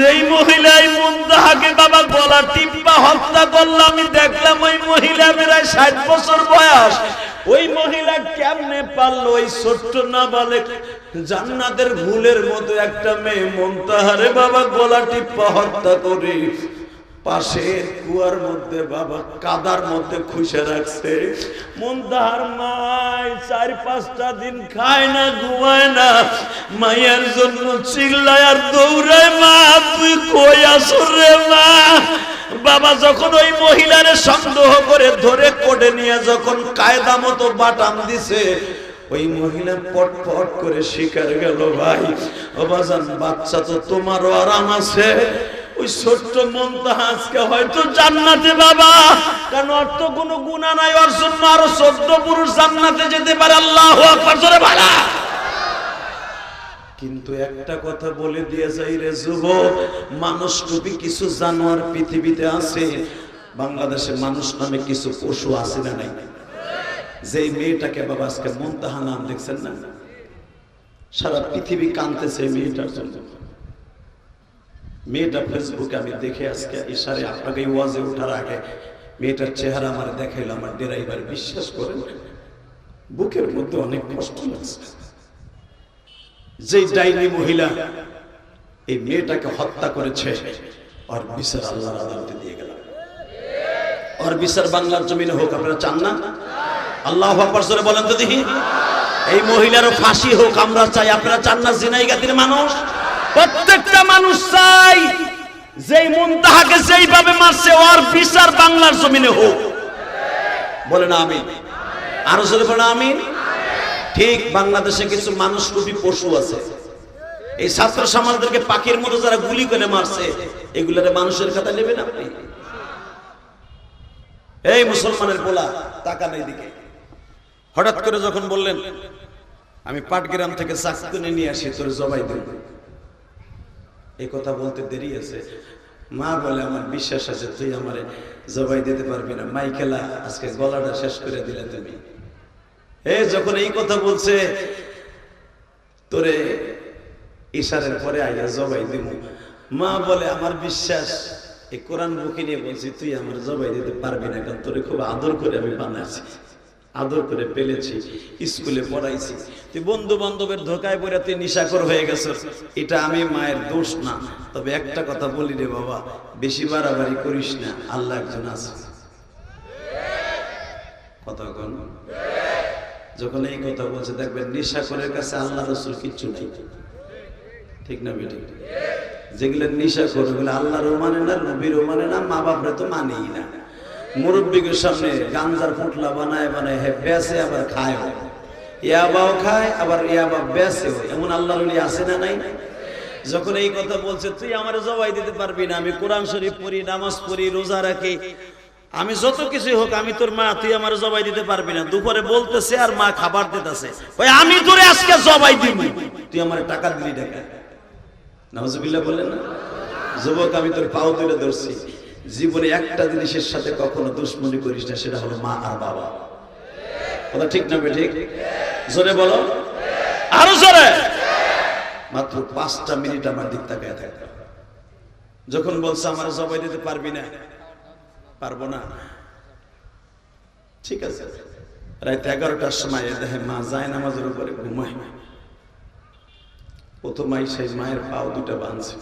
যেই মহিলাই মুন্দাহাকে বাবা গলা টিপ্পা হত্যা করল, আমি দেখলাম ওই মহিলা প্রায় ষাট বছর বয়স। ওই মহিলা কেমনে পারল ওই ছোট্ট না বলে জান্নাতের ভুলের মতো একটা মেয়ে মন্তাহারে বাবা গলা টিপ্পা হত্যা করে পাশের কুয়ার মধ্যে বাবা কাদার মধ্যে খুশে রাখছে। মন্দাহার মাই চার, পাঁচটা দিন খায় না, ঘুমায় না। মায়ের জন্য চিল্লায় আর দৌড়ায়, মা, তুই কই আসো রে, মা? বাবা যখন ওই মহিলার সন্দেহ করে ধরে কোটে নিয়ে যখন কায়দা মতো বাটাম দিছে, ওই মহিলা পট পট করে শিকার গেল, ভাই, ও বাজান, বাচ্চা তো তোমারও আরাম আছে। ওই ছোট্ট মনটা আজকে হয়তো জান্নাতে বাবা। কারণ ওর তো কোনো গুণা নাই, ওর জন্য আরও চোদ্দ পুরুষ জান্নাতে যেতে পারে। আল্লাহ জোরে কিন্তু একটা কথা বলে দিয়ে যাই রে যুবক, মানুষ রূপী কিছু জানোয়ার পৃথিবীতে আছে, বাংলাদেশে মানুষ নামে কিছু পশু আছে না নাই? যেই মেয়েটাকে বাবা আজকে মন্তাহা নাম দেখছেন না? সারা পৃথিবী কানতেছে মেয়েটার জন্য। মেয়েটা ফেসবুকে আমি দেখে আজকে ইশারে আপনাকে ওয়াজে ওঠার আগে মেয়েটার চেহারা আমার দেখাইলো, আমার ড্রাইভার বিশ্বাস করেন, বুকের মধ্যে অনেক কষ্ট লাগছে। যেই ডাইনি মহিলা এই মেয়েটাকে হত্যা করেছে, ওর বিচার আল্লাহর আদালতে দিয়ে গেল ওর বিচার বাংলার জমিনে হোক, আপনারা চান না? আল্লাহ বলেন তো দেখি। এই মহিলারও ফাঁসি হোক, আমরা চাই, আপনারা চান না? জিনাই গাতির মানুষ? প্রত্যেকটা মানুষ চাই যেই মুনতাহাকে যেইভাবে মারছে, ওর বিচার বাংলার জমিনে হোক। বলে না আমি আরও জোরে বলে আমি ঠিক বাংলাদেশে কিছু মানুষ রূপী পশু আছে। এই ছাত্র সমাজদেরকে পাখির মতো যারা গুলি করে মারছে, এগুলারে মানুষের কথা নেবেন আপনি? এই মুসলমানের পোলা, টাকা নেই দিকে। হঠাৎ করে যখন বললেন, আমি পাটগ্রাম থেকে চাকুনে নিয়ে আসি, তোর জবাই দেব। এই কথা বলতে দেরি আছে। মা বলে, আমার বিশ্বাস আছে, তুই আমার জবাই দিতে পারবি না। মাইকেলা, আজকে গলাটা শেষ করে দিলে তুমি। এ, যখন এই কথা বলছে, তোরে ইশারের পরে আইয়া জবাই দিব। মা বলে, আমার বিশ্বাস, এই কোরআন বুকে নিয়ে বলছি, তুই আমার জবাই দিতে পারবি না, কারণ তোরে খুব আদর করে আমি বানাচ্ছি আদর করে পেলেছি, স্কুলে পড়াইছি। তুই বন্ধু বান্ধবের ধোকায় পড়ে তুই নিশাকর হয়ে গেছ। এটা আমি মায়ের দোষ না। তবে একটা কথা বলি রে বাবা, বেশি বাড়াবাড়ি করিস না, আল্লাহ একজন আছে। কথা যখন এই কথা বলছে, দেখবেন নিশাকরের কাছে আল্লাহ রসুল কিচ্ছু নেই। ঠিক না বেটি? যেগুলো নিশা করে ওগুলো আল্লাহরও মানে না, নবীরও মানে না মা বাপরে তো মানেই না। মুরব্বীকে সামনে গাঞ্জার ফুটলা বানায় বানায় হে বেসে আবার খায় ইয়াবাও খায়, আবার ইয়াবা বেসেও এমন আল্লাহর ওলি আছে না নাই? যখন এই কথা বলছে, তুই আমার জবাই দিতে পারবি না, আমি কোরআন শরীফ পড়ি, নামাজ পড়ি, রোজা রাখি। আমি যত কিছু হোক, আমি তোর মা, তুই আমার জবাই দিতে পারবি না। দুপুরে বলতেছে, আর মা খাবার দিতেছে। ওই আমি তোরে আজকে জবাই দিব। তুই আমার টাকা দিলি টাকা নামাজবিল্লাহ বললেন না? যুবক, আমি তোর পাও তুলে ধরছি। জীবনে একটা জিনিসের সাথে কখনো দুশ্মনী করিস না, সেটা হলো মা আর বাবা। কথা ঠিক না ঠিক জোরে বলো। আরও জোরে। মাত্র পাঁচটা মিনিট আমার দিক থাকে। যখন বলছে, আমার জবাই দিতে পারবি না। পারব না। ঠিক আছে। রাত এগারোটার সময় দেখে মা যায় নামাজের উপরে ঘুমায়। প্রথম সেই মায়ের পাও দুটা বাঁধছে।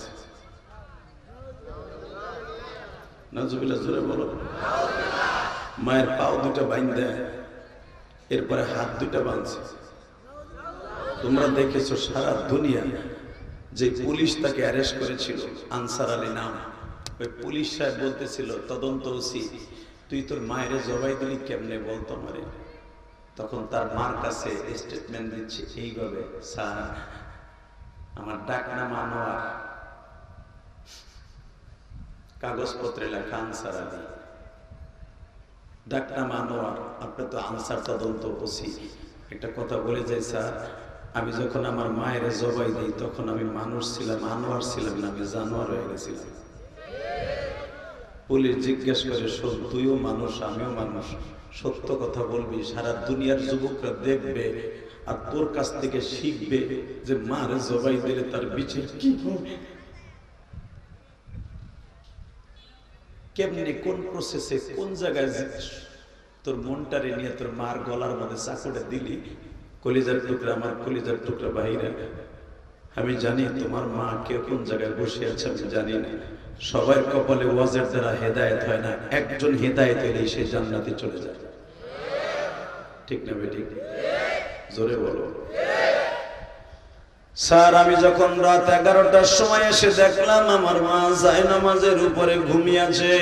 নজবিল্লা জোরে বলো। মায়ের পাও দুটা বাইন দেয় এরপরে হাত দুটা বাঁধছে। তোমরা দেখেছ সারা দুনিয়া যে পুলিশ তাকে অ্যারেস্ট করেছিল, আনসার আলী নাম। ওই পুলিশ সাহেব বলতেছিল, তদন্ত ওসি, তুই তোর মায়ের জবাই দিলি কেমনে বলতো আমারে তখন তার মার কাছে স্টেটমেন্ট দিচ্ছে, এইভাবে, স্যার, আমার ডাক নাম আনোয়ার কাগজপত্রে লেখা আনসার আলী ডাক নাম আনোয়ার আপনি তো আনসার তদন্ত ওসি একটা কথা বলে যাই, স্যার, আমি যখন আমার মায়ের জবাই দিই, তখন আমি মানুষ ছিলাম, আনোয়ার ছিলাম না, আমি জানোয়ার হয়ে গেছিলাম। পুলিশ জিজ্ঞেস করে তুইও মানুষ, আমিও মানুষ, সত্য কথা বলবি, সারা দুনিয়ার যুবকরা দেখবে আর তোর কাছ থেকে শিখবে যে মারে জবাই দিলে তার বিচার কি হবে? কেমনি কোন প্রসেসে কোন জায়গায় তোর মনটারে নিয়ে তোর মার গলার মধ্যে চাকুটা দিলি, কলিজার টুকরা, আমার কলিজার টুকরা বাহিরে। আমি জানি তোমার মা কে কোন জায়গায় বসে আছে, আমি জানি না। সবার কপালে ওয়াজের দ্বারা হেদায়েত হয় না, একজন হেদায়েত হলেই সে জান্নাতে চলে যায়। ঠিক না বেটি? জোরে বলো। স্যার, আমি যখন রাত এগারোটার সময় এসে দেখলাম আমার মা যায় নামাজের উপরে ঘুমিয়ে আছে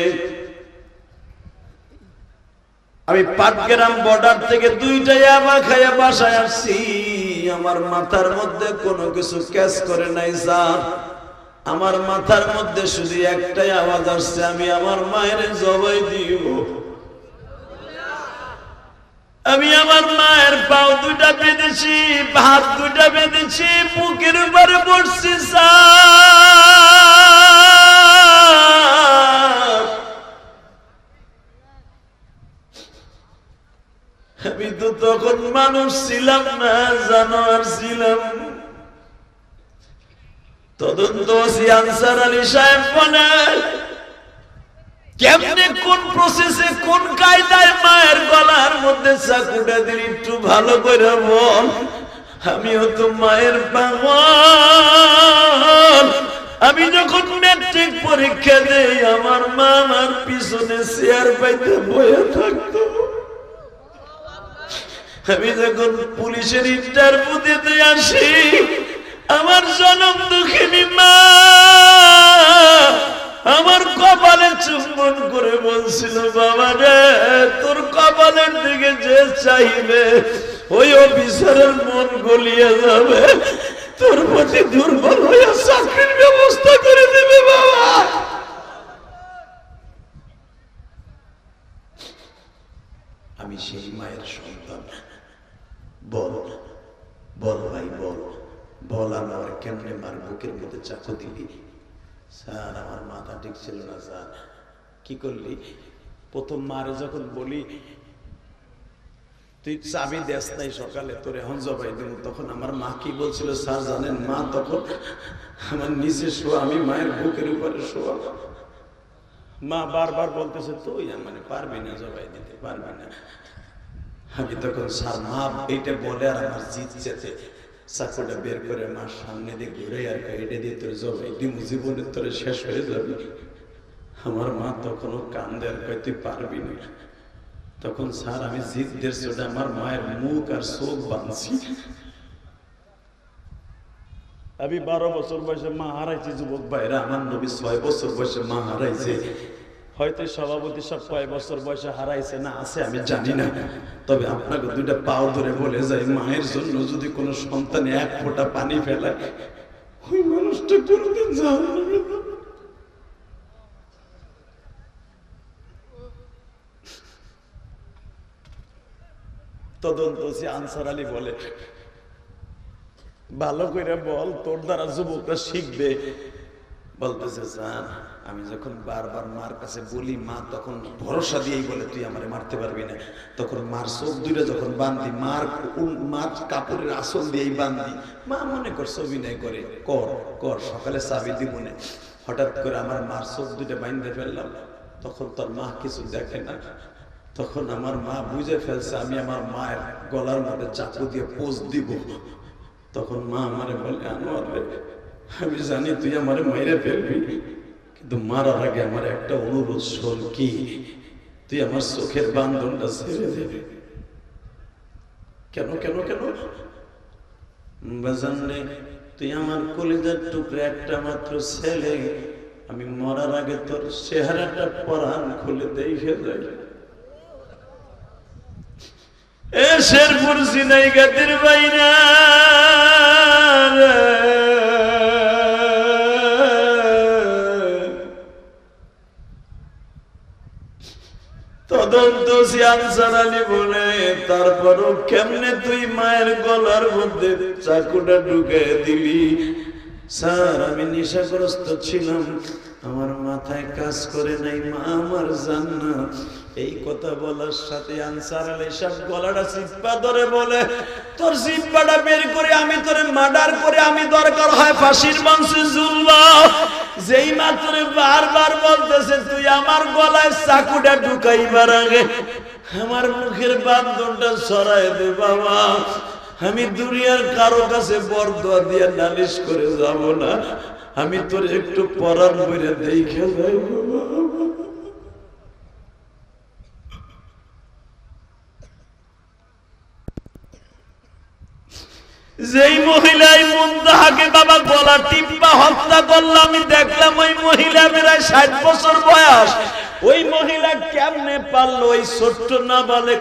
আমি পাটগ্রাম বর্ডার থেকে দুইটাই আমা খাইয়া বাসায় আসছি। আমার মাথার মধ্যে কোনো কিছু ক্যাচ করে নাই স্যার। আমার মাথার মধ্যে শুধু একটাই আওয়াজ আসছে, আমি আমার মায়ের জবাই দিব আমি আমার মায়ের পাও দুটা বেঁধেছি, ভাত দুটা বেঁধেছি, বুকের উপরে স্যার। আমি তো তখন মানুষ ছিলাম না, জানোয়ার ছিলাম। তদন্ত আনসার আলী সাহেব বলেন কেমনে কোন প্রসেসে কোন কায়দায় মায়ের গলার মধ্যে চাকুটা দিলি? একটু ভালো করে বল। আমিও তো মায়ের পাগল আমি যখন ম্যাট্রিক পরীক্ষা দেই, আমার মা আমার পিছনে চেয়ার পাইতে বয়ে থাকতো। আমি যখন পুলিশের ইন্টারভিউ দিতে আসি, আমার জনম দুঃখিনী মা। আমার কপালে চুম্বন করে বলছিল, বাবা রে, তোর কপালের দিকে যে চাইবে, ওই অফিসারের মন গলিয়ে যাবে। তোর প্রতি দুর্বল হয়ে চাকরির ব্যবস্থা করে দেবে বাবা আমি সেই মায়ের সন্তান বল বল ভাই বল বল আমি আমার কেমনে মার বুকের মধ্যে চাকু দিলি স্যার আমার মাথা ঠিক ছিল না, স্যার। কি করলি? প্রথম মারে যখন বলি, তুই চাবি দেস নাই সকালে, তোর এখন জবাই দেব। তখন আমার মা কি বলছিল, স্যার, জানেন, মা তখন আমার নিচে শোয়া, আমি মায়ের বুকের উপরে শোয়া। মা বারবার বলতেছে, তুই মানে পারবি না জবাই দিতে, পারবি না। আমি তখন, স্যার, মা এইটা বলে আর আমার জিত যেতে চাকুটা বের করে মার সামনে দিয়ে ঘুরে আর এটা দিয়ে তোর জবাই দিমু, জীবনে তোর শেষ হয়ে যাবে। আমার মা তখনও কান্দের তুই পারবি না। তখন স্যার, আমি জিতদের চোটে আমার মায়ের মুখ আর চোখ বাঁধছি। আমি বারো বছর বয়সে মা হারাইছি, যুবক ভাইরা। আমার নবী ছয় বছর বয়সে মা হারাইছে। হয়তো সভাপতি সব কয় বছর বয়সে হারাইছে না আছে, আমি জানি না। তবে আপনাকে দুইটা পাও ধরে বলে যায় মায়ের জন্য যদি কোনো সন্তান এক ফোঁটা পানি ফেলায়, ওই মানুষটা কোনোদিন জানবে তদন্ত আনসার আলী বলে। ভালো করে বল, তোর দ্বারা যুবকরা শিখবে। বলতেছে, স্যার, আমি যখন বারবার মার কাছে বলি, মা তখন ভরসা দিয়েই বলে, তুই আমারে মারতে পারবি না। তখন মার চোখ দুইটা যখন বান্ধি মার মার কাপড়ের আসল দিয়েই বান্ধি মা মনে কর অভিনয় করে, কর কর, সকালে চাবি দিব মনে হঠাৎ করে আমার মার চোখ দুইটা বান্ধে ফেললাম। তখন তোর মা কিছু দেখে না। তখন আমার মা বুঝে ফেলছে, আমি আমার মায়ের গলার মধ্যে চাকু দিয়ে পোজ দিব। তখন মা আমারে বলে, আনোয়ার আমি জানি তুই আমারে মাইরে ফেলবি, কিন্তু মারার আগে আমার একটা অনুরোধ শোন কি? তুই আমার চোখের বান্ধনটা ছেড়ে দেবে। কেন কেন কেন? বাজানরে তুই আমার কলিজার টুকরে একটা মাত্র ছেলে, আমি মরার আগে তোর চেহারাটা পরাণ খুলে দেখে যাই। এ শেরপুর সিনাই গাতির বাইনা তদন্ত আনসার আলী বলে তারপরও কেমনে তুই মায়ের গলার মধ্যে চাকুটা ঢুকে দিলি? স্যার, আমি নেশাগ্রস্ত ছিলাম। আমার মাথায় কাজ করে নাই, মা আমার জান্নাত। এই কথা বলার সাথে আনসার আলী সব গলাটা সিপ্পা ধরে বলে, তোর সিপ্পাটা বের করে আমি তোরে মার্ডার করে আমি দরকার হয় ফাঁসির মাংসে ঝুলবা যেই মাত্র বারবার বলতেছে, তুই আমার গলায় চাকুটা ঢুকাইবার আগে আমার মুখের বান্ধনটা সরাই দে বাবা। আমি দুনিয়ার কারও কাছে বরদোয়া দিয়ে নালিশ করে যাব না। আমি তোর একটু পরার বইরে দেখে যাই বাবা। যেই মহিলাই মুন্তাহাকে বাবা গলা টিপ্পা হত্যা করল, আমি দেখলাম ওই মহিলা প্রায় ষাট বছর বয়স। ওই মহিলা কেমনে পারল ওই ছোট্ট না বলে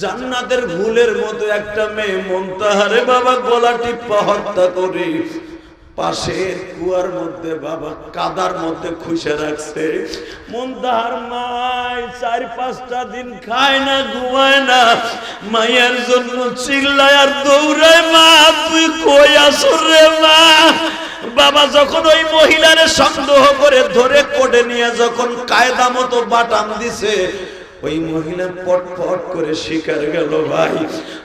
জান্নাতের ভুলের মতো একটা মেয়ে মন্তাহারে বাবা গলা টিপ্পা হত্যা করে পাশের কুয়ার মধ্যে বাবা কাদার মধ্যে খুশে রাখছে। মন্দার মাই চার পাঁচটা দিন খায় না, ঘুমায় না। মায়ের জন্য চিল্লায় আর দৌড়ায়, মা, তুই কই আসো রে, মা? বাবা যখন ওই মহিলারে সন্দেহ করে ধরে কোটে নিয়ে যখন কায়দা মতো বাটাম দিছে, ওই মহিলা পট পট করে শিকার গেল, ভাই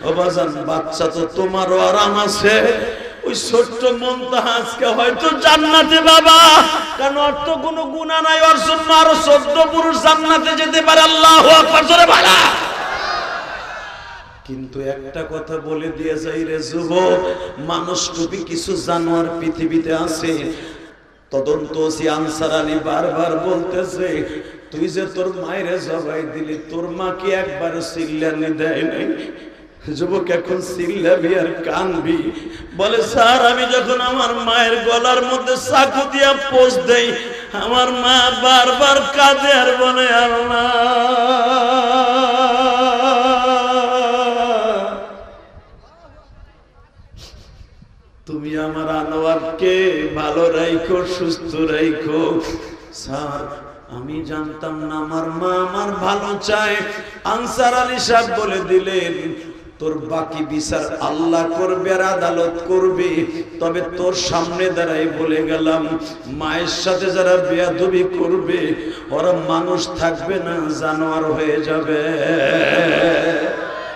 অবাজান বাচ্চা তো তোমারও আরাম আছে। ওই ছোট্ট মনটা আজকে হয়তো জান্নাতে বাবা। কারণ ওর তো কোনো গুণা নাই, ওর জন্য আরও চোদ্দ পুরুষ জান্নাতে যেতে পারে। আল্লাহ কিন্তু একটা কথা বলে দিয়ে যাই রে যুব মানুষ টুপি কিছু জানোয়ার পৃথিবীতে আছে। তদন্ত ওসি আনসার আলী বারবার বলতেছে, তুই যে তোর মায়ের জবাই দিলি, তোর মা কি একবার সিল্লানি দেয় নাই? যুবক এখন সিল্লাবি আর কানবি। বলে, স্যার, আমি যখন আমার মায়ের গলার মধ্যে চাকু দিয়া পোষ দেই, আমার মা বারবার কাঁদে আর বলে, আল্লাহ, তুমি আমার আনোয়ারকে ভালো রাইখো, সুস্থ রাইখো। স্যার, আমি জানতাম না, আমার মা আমার ভালো চায়। আনসার আলী সাহেব বলে দিলেন তোর বাকি বিচার আল্লাহ করবে আর আদালত করবে। তবে তোর সামনে দাঁড়াই বলে গেলাম, মায়ের সাথে যারা বেয়াদবি করবে, ওরা মানুষ থাকবে না, জানোয়ার হয়ে যাবে।